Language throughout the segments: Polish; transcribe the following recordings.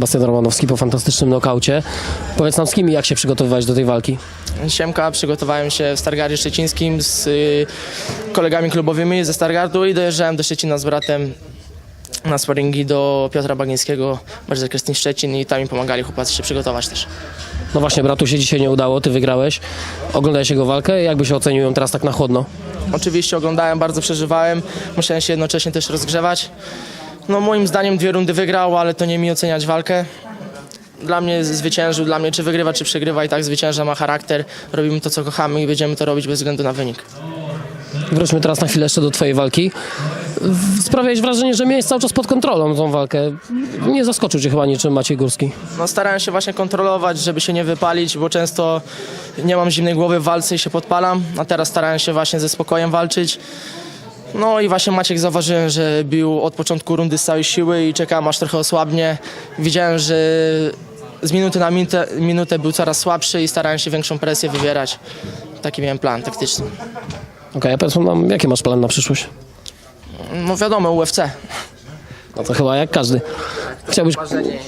Sebastian Romanowski po fantastycznym nokaucie. Powiedz nam z kim i jak się przygotowywałeś do tej walki? Siemka, przygotowałem się w Stargardzie Szczecińskim z y, kolegami klubowymi ze Stargardu i dojeżdżałem do Szczecina z bratem na sparingi do Piotra Bagińskiego, Bardziej Krestyn Szczecin i tam mi pomagali chłopacy się przygotować też. No właśnie, bratu się dzisiaj nie udało, ty wygrałeś. Oglądałeś jego walkę, jakby się ocenił ją teraz tak na chłodno? Oczywiście oglądałem, bardzo przeżywałem, musiałem się jednocześnie też rozgrzewać. No moim zdaniem dwie rundy wygrał, ale to nie mi oceniać walkę. Dla mnie zwyciężył, dla mnie czy wygrywa, czy przegrywa i tak zwycięża, ma charakter, robimy to co kochamy i będziemy to robić bez względu na wynik. Wróćmy teraz na chwilę jeszcze do twojej walki. Sprawiałeś wrażenie, że miałeś cały czas pod kontrolą tą walkę. Nie zaskoczył cię chyba niczym Maciej Górski. No starałem się właśnie kontrolować, żeby się nie wypalić, bo często nie mam zimnej głowy w walce i się podpalam, a teraz starałem się właśnie ze spokojem walczyć. No i właśnie Maciek zauważyłem, że bił od początku rundy z całej siły i czekałem aż trochę osłabnie. Widziałem, że z minuty na minutę, minutę był coraz słabszy i starałem się większą presję wywierać. Taki miałem plan taktyczny. Okej, a powiedz nam, jaki masz plan na przyszłość? No wiadomo, UFC. No to chyba jak każdy. Chciałbyś, Marzenie,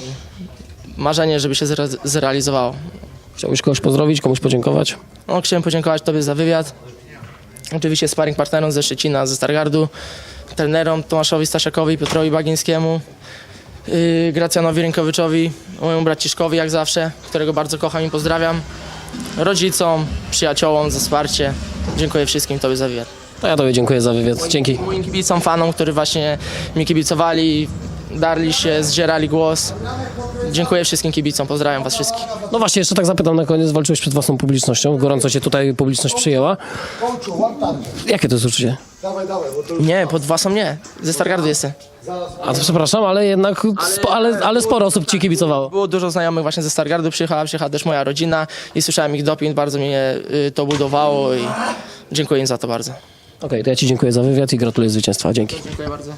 marzenie żeby się zre- zrealizowało. chciałbyś kogoś pozdrowić, komuś podziękować? No, chciałem podziękować Tobie za wywiad. Oczywiście sparring partnerom ze Szczecina, ze Stargardu, trenerom Tomaszowi Staszakowi, Piotrowi Bagińskiemu, yy, Gracjanowi Rynkowiczowi, mojemu braciszkowi jak zawsze, którego bardzo kocham i pozdrawiam, rodzicom, przyjaciołom za wsparcie. Dziękuję wszystkim Tobie za wywiad. To ja tobie dziękuję za wywiad. Dzięki. Moim kibicom, fanom, którzy właśnie mi kibicowali, darli się, zdzierali głos. Dziękuję wszystkim kibicom, pozdrawiam Was wszystkich. No właśnie, jeszcze tak zapytam na koniec, walczyłeś przed własną publicznością, gorąco cię tutaj publiczność przyjęła. Jakie to jest uczucie? Nie, pod własną nie, ze Stargardu jestem. A to przepraszam, ale jednak spo, ale, ale sporo osób ci kibicowało. Było dużo znajomych właśnie ze Stargardu, przyjechała, przyjechała też moja rodzina i słyszałem ich doping, bardzo mnie y, to budowało i dziękuję im za to bardzo. Okej, to ja ci dziękuję za wywiad i gratuluję zwycięstwa. Dzięki. Dziękuję bardzo.